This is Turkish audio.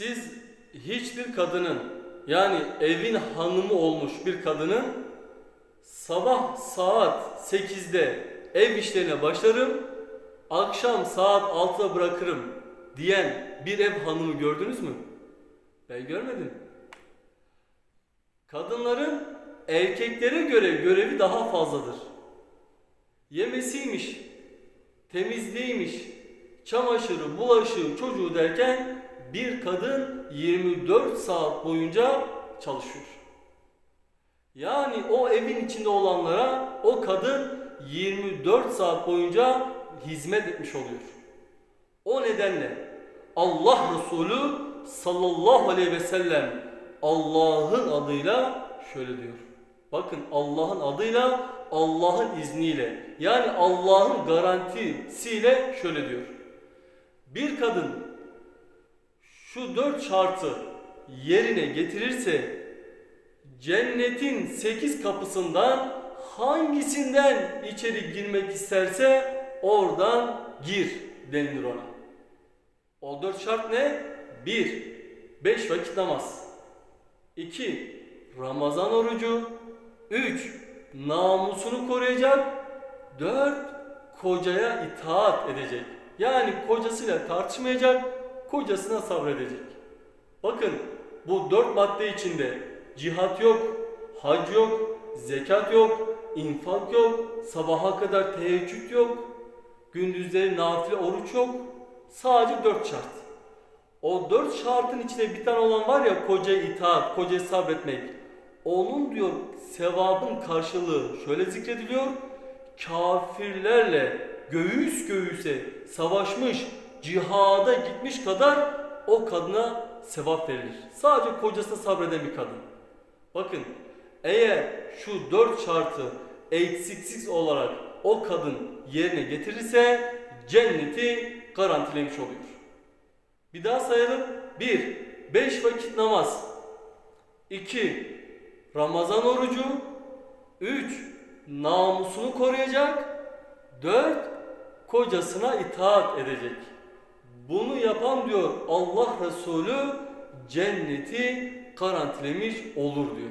Siz hiçbir kadının yani evin hanımı olmuş bir kadının sabah saat 8'de ev işlerine başlarım, akşam saat 6'da bırakırım diyen bir ev hanımı gördünüz mü? Ben görmedim. Kadınların erkeklere göre görevi daha fazladır. Yemesiymiş, temizliğiymiş, çamaşırı, bulaşığı, çocuğu derken bir kadın 24 saat boyunca çalışıyor. Yani o evin içinde olanlara o kadın 24 saat boyunca hizmet etmiş oluyor. O nedenle Allah Resulü sallallahu aleyhi ve sellem Allah'ın adıyla şöyle diyor. Bakın Allah'ın adıyla, Allah'ın izniyle yani Allah'ın garantisiyle şöyle diyor. Bir kadın şu dört şartı yerine getirirse cennetin sekiz kapısından hangisinden içeri girmek isterse oradan gir denilir ona. O dört şart ne? Bir, beş vakit namaz. İki, Ramazan orucu. Üç, namusunu koruyacak. Dört, kocaya itaat edecek. Yani kocasıyla tartışmayacak, kocasına sabredecek. Bakın bu dört madde içinde cihat yok, hac yok, zekat yok, infak yok, sabaha kadar teheccüd yok, gündüzleri nafile oruç yok. Sadece dört şart. O dört şartın içinde bir tane olan var ya kocaya itaat, kocaya sabretmek. Onun diyor sevabın karşılığı şöyle zikrediliyor. Kafirlerle göğüs göğüse savaşmış, cihada gitmiş kadar o kadına sevap verilir. Sadece kocasına sabreden bir kadın. Bakın eğer şu dört şartı eksiksiz olarak o kadın yerine getirirse cenneti garantilemiş oluyor. Bir daha sayalım. 1. 5 vakit namaz. 2. Ramazan orucu. 3. Namusunu koruyacak. 4. Kocasına itaat edecek. Bunu yapan diyor Allah Resulü cenneti garantilemiş olur diyor.